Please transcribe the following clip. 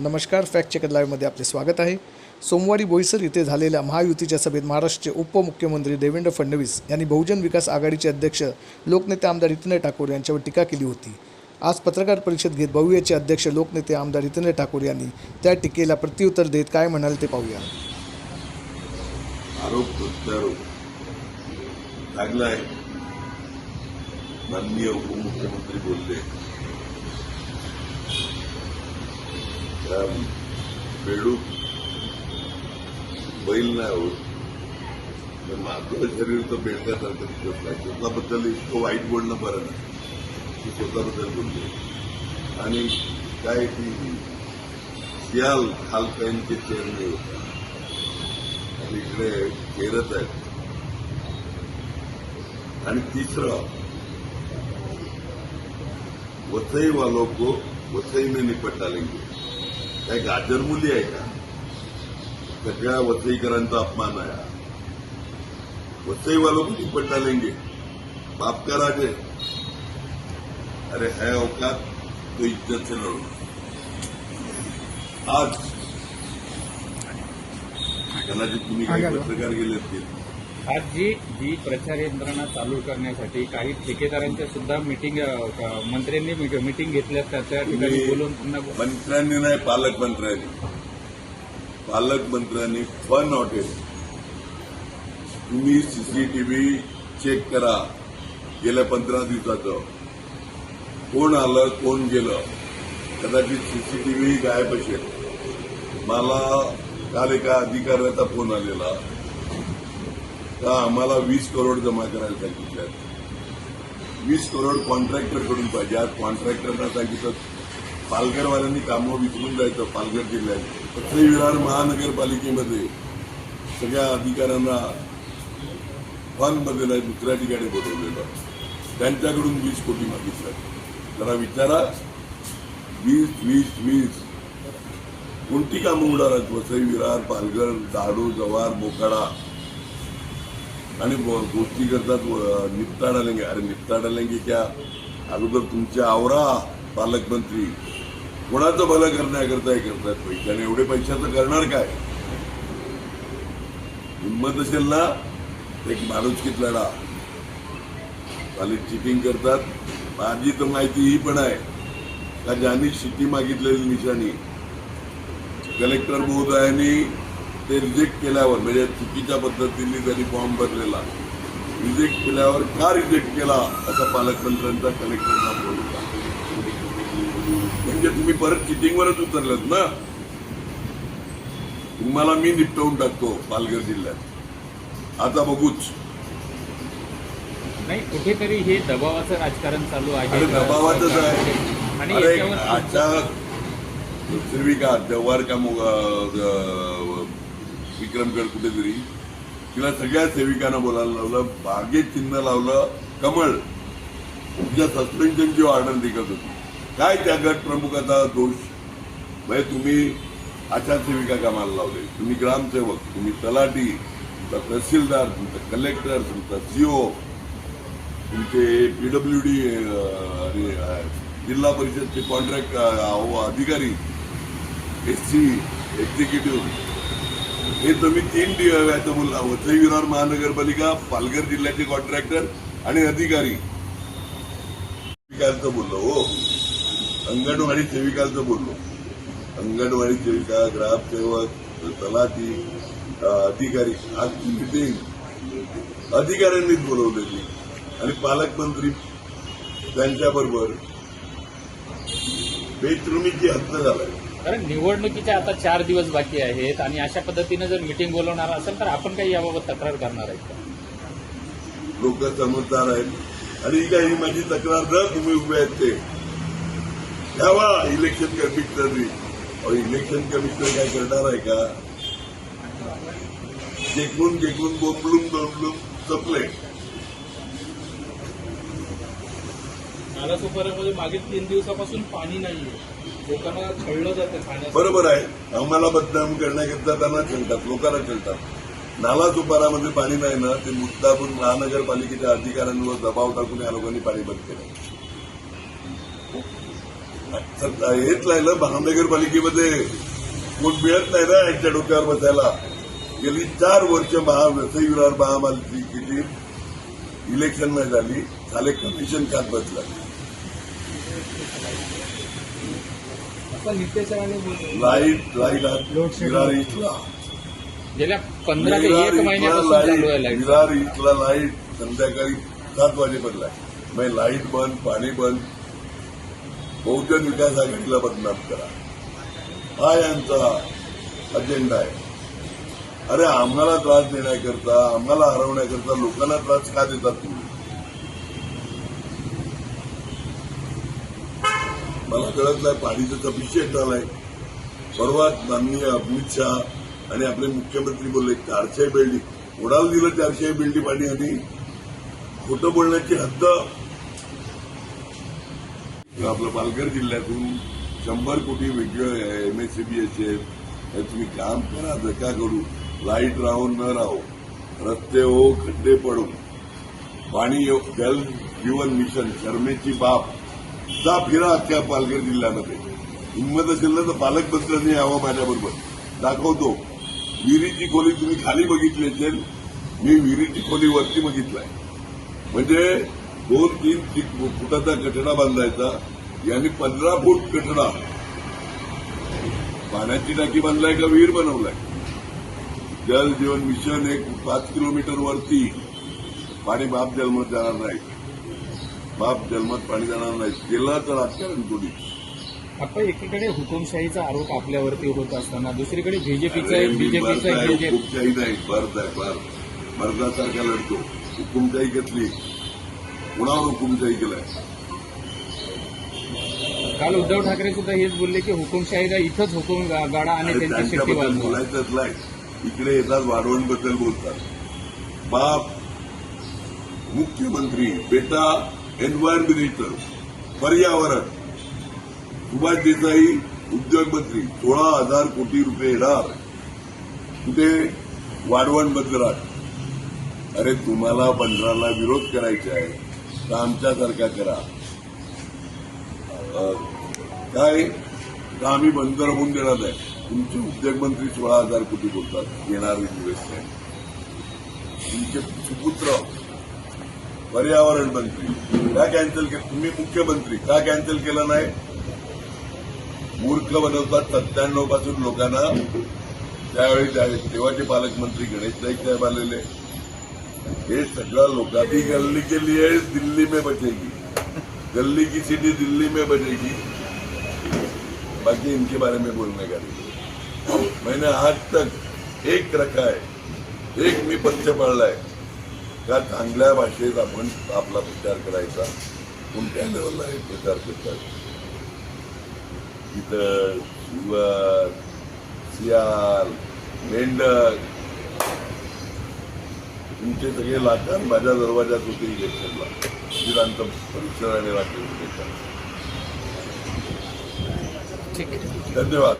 नमस्कार fact checker लाईव्हमध्ये आपले स्वागत आहे. सोमवारी बोईसर इथे झालेल्या महायुतीच्या सभेत महाराष्ट्राचे उपमुख्यमंत्री देवेंद्र फडणवीस यांनी बहुजन विकास आघाडीचे अध्यक्ष लोकनेते आमदार हितनय ठाकूर यांच्यावर टीका केली होती. आज पत्रकार परिषद घेत बहुयाचे अध्यक्ष लोकनेते आमदार हितनय ठाकूर यांनी त्या टीकेला प्रत्युत्तर देत काय म्हणाले ते पाहूया. आरोप प्रत्यारोप माननीय उपमुख्यमंत्री बोलले. त्या बेडूक बैल नाही होत. माझं शरीर तर बेडण्यासारखं दिसत नाही. स्वतःबद्दल इतकं वाईट बोलणं बरं नाही. ते स्वतःबद्दल बोलले आणि काय ती सियाल खालकाईंचे चेरणे होता. आणि इकडे चेरत आहेत. आणि तिसरं वसईवालो को वसई में निपट काय गाजर मुली आहे का? सगळ्या वसईकरांचा अपमान आहे. वसई वालों को निपट डालेंगे बाप का राज? है अरे है औकात तो इज्जत से लड़ो। आज कदाचित तुम्ही काही पत्रकार गेले असतील. आज जी जी प्रचार यंत्रणा चालू करण्यासाठी काही ठेकेदारांच्या सुद्धा मिटिंग मंत्र्यांनी मिटिंग घेतल्या त्या ठिकाणी बोलून पुन्हा मंत्र्यांनी नाही पालकमंत्र्यांनी पालकमंत्र्यांनी फन हॉटेल तुम्ही सीसीटीव्ही चेक करा. गेल्या पंधरा दिवसाचं. कोण आलं कोण गेलं? कदाचित सीसीटीव्ही गायब असेल. मला काल एका अधिकाऱ्याचा फोन आलेला. का आम्हाला वीस करोड जमा करायला सांगितल्यात वीस करोड कॉन्ट्रॅक्टरकडून पाहिजे. आज कॉन्ट्रॅक्टरना सांगितलं पालघरवाल्यांनी कामं विसरून जायचं पालघर जिल्ह्यात. पत्र विरार महानगरपालिकेमध्ये सगळ्या अधिकाऱ्यांना फनमध्ये नाही दुसऱ्या ठिकाणी बोलवलेलं. त्यांच्याकडून वीस कोटी मागितलं. जरा विचारा. वीस वीस वीस. कोणती कामं उडार आहेत? वसई विरार पालघर दाडू जवार बोकाडा? आणि गोष्टी करतात व- अरे निपटाडा लेंगे क्या? अगोदर तुमच्या आवरा पालकमंत्री. कोणाचं भलं करण्याकरता हे करतात पैशाने एवढे पैशाचं करणार काय? हिंमत असेल ना? एक माणुसकीत लढा. खाली चिटिंग करतात. माझी तर माहिती ही पण आहे. का ज्यांनी शिटी मागितलेली निशाणी? कलेक्टर महोदयांनी ते रिजेक्ट केल्यावर म्हणजे चुकीच्या पद्धतीने त्यांनी फॉर्म भरलेला. रिजेक्ट केल्यावर का रिजेक्ट केला असा पालकमंत्र्यांचा कलेक्टरना फोन होता म्हणजे तुम्ही परत चिटिंगवरच उतरलेत ना? तुम्हाला मी निपटवून टाकतो पालघर जिल्ह्यात. आता बघूच. नाही कुठेतरी हे दबावाचं राजकारण चालू आहे. दबावाचंच आहे. आणि आजच्या श्रीविका जव्हार का मो- अं, विक्रमगड कुठेतरी. तिला सगळ्या सेविकांना बोलायला लावलं बागेत चिन्ह लावलं कमळ. तुमच्या सस्पेन्शनची ऑर्डर निघत होती. काय त्या गट प्रमुखाचा दोष? म्हणजे तुम्ही आचारसेविका सेविका कामाला लावले. तुम्ही ग्रामसेवक तुम्ही तलाठी तुमचा तहसीलदार तुमचा कलेक्टर तुमचा सीओ तुमचे पीडब्ल्यू डी जिल्हा परिषदचे कॉन्ट्रॅक्ट अधिकारी एस सी एक्झिक्युटिव्ह हे तुम्ही तीन दि- याचं बोलला वसई विरार महानगरपालिका पालघर जिल्ह्याचे कॉन्ट्रॅक्टर आणि अधिकारी. सेविकांचं बोललो हो. अंगणवाडी सेविकांचं बोललो. अंगणवाडी सेविका ग्रामसेवक तलाठी अधिकारी आजची मिटिंग अधिकाऱ्यांनीच बोलवलेली. आणि पालकमंत्री त्यांच्याबरोबर बेशरमीची हत्या झालाय. कारण निवडणुकीच्या आता चार दिवस बाकी आहेत आणि अशा पद्धतीनं जर मिटिंग बोलवणार असेल तर आपण काही याबाबत तक्रार करणार आहेत का? लोक समजदार आहेत. आणि काही माझी तक्रार जर तुम्ही उभे आहेत ते. घ्यावा इलेक्शन कमिशनरनी अहो, इलेक्शन कमिशनर काय करणार आहे का? जेकून जेकून बोंबलून बोंबलून चपले नालासोपाऱ्यामध्ये मागील तीन दिवसापासून पाणी नाहीये. लोकांना छळलं जातं खाण्याचं बरोबर आहे. आम्हाला बदनाम करण्याकरता त्यांना खेळतात लोकांना खेळतात नाला सुपारामध्ये पाणी नाही ना ते मुद्दामून महानगरपालिकेच्या अधिकाऱ्यांवर दबाव टाकून या लोकांनी पाणी बंद केलं. हेच राहिलं महानगरपालिकेमध्ये कोण मिळत नाही ना यांच्या डोक्यावर बसायला. गेली चार वर्ष महा विरार महापालिकेची इलेक्शन नाही झाली. झाले कमिशन खात बसला आता नितेश राणे बोलले. लाइट लाइट आज विरार इथला. गेल्या पंधरा ते विरार एक इथला महिन्यापासून चालू आहे लाइट. लाइट विरार इथला लाइट संध्याकाळी सात वाजेपर्यंत आहे. मग लाइट बंद पाणी बंद. बहुजन विकास आघाडीला बदनाम करा. हा यांचा अजेंडा आहे. अरे आम्हाला त्रास देण्याकरता आम्हाला हरवण्याकरता लोकांना त्रास का देतात तुम्ही? मला कळत नाही पाणीचं सफिशियंट झालंय परवा माननीय अमित शहा आणि आपले मुख्यमंत्री बोलले चारशे बिल्डिंग उडाल दिलं चारशे बिल्डिंग पाणी आणि खोटं बोलण्याची हद्द. आपलं पालघर जिल्ह्यातून शंभर कोटी वेगळं एस हे तुम्ही काम करा धका करू. लाइट राहून न राहू. रस्ते हो खड्डे पडू. पाणी जल जीवन मिशन शर्मेची बाप जा फिरा अख्ख्या पालघर जिल्ह्यामध्ये. हिंमत असेल ना तर पालकमंत्र्यांनी यावं माझ्याबरोबर. दाखवतो. विहिरीची खोली तुम्ही खाली बघितली असेल. मी विहिरीची खोली वरती बघितलाय. म्हणजे दोन तीन फुटाचा कठडा बांधायचा. यांनी पंधरा फूट कठडा पाण्याची टाकी बांधलाय का विहीर बनवलाय? जल जीवन मिशन एक पाच किलोमीटर वरती. पाणी बाप जन्मत जाणार नाही. बाप जन्मत पाणी जाणार नाही. केलं तर राजकारण कोणी? आपण एकीकडे हुकुमशाहीचा आरोप आपल्यावरती होत असताना दुसरीकडे बीजेपीचा हुकुमशाही नाही. भारत आहे भारत. भारतासारखा लढतो. हुकुमशाही घेतली. कुणावर हुकुमशाही केलाय? काल उद्धव ठाकरे सुद्धा हेच बोलले की हुकुमशाहीला इथंच हुकुम गाडा आणि त्यांची बोलायचंच नाही. इकडे येतात वाढवणबद्दल बोलतात. बाप मुख्यमंत्री बेटा एन्व्हायरमेंटल पर्यावरण. सुभाष देसाई उद्योगमंत्री सोळा हजार कोटी रुपये येणार. कुठे? वाढवण बंदरात. अरे तुम्हाला बंदराला विरोध करायचा आहे तर आमच्यासारखा करा. काय? तर आम्ही बंदर होऊन देणार आहे तुमचे उद्योगमंत्री सोळा हजार कोटी बोलतात. येणार इन्व्हेस्टमेंट तुमचे सुपुत्र पर्यावरण मंत्री. का कॅन्सल केलं तुम्ही मुख्यमंत्री का कॅन्सल केलं नाही? मूर्ख बनवतात सत्त्याण्णवपासून लोकांना त्यावेळी तेव्हाचे पालकमंत्री गणेश नाईक साहेब आलेले. हे सगळं लोकांनी गल्ली के लिए दिल्ली में बचेगी गल्ली की सिटी दिल्ली में बचेगी बाकी इनके बारे में बोलने का नहीं. मैंने आज तक एक रखा है. एक मी पथ्य पाळलाय का चांगल्या भाषेत आपण आपला प्रचार करायचा. कोणत्या लेवलला हे प्रचार करतात? इतर शिवर सियाल मेंढक तुमचे सगळे लाटान माझ्या दरवाजात होते इलेक्शनला विधांत परिसर आणि राज्य ठीक आहे. धन्यवाद.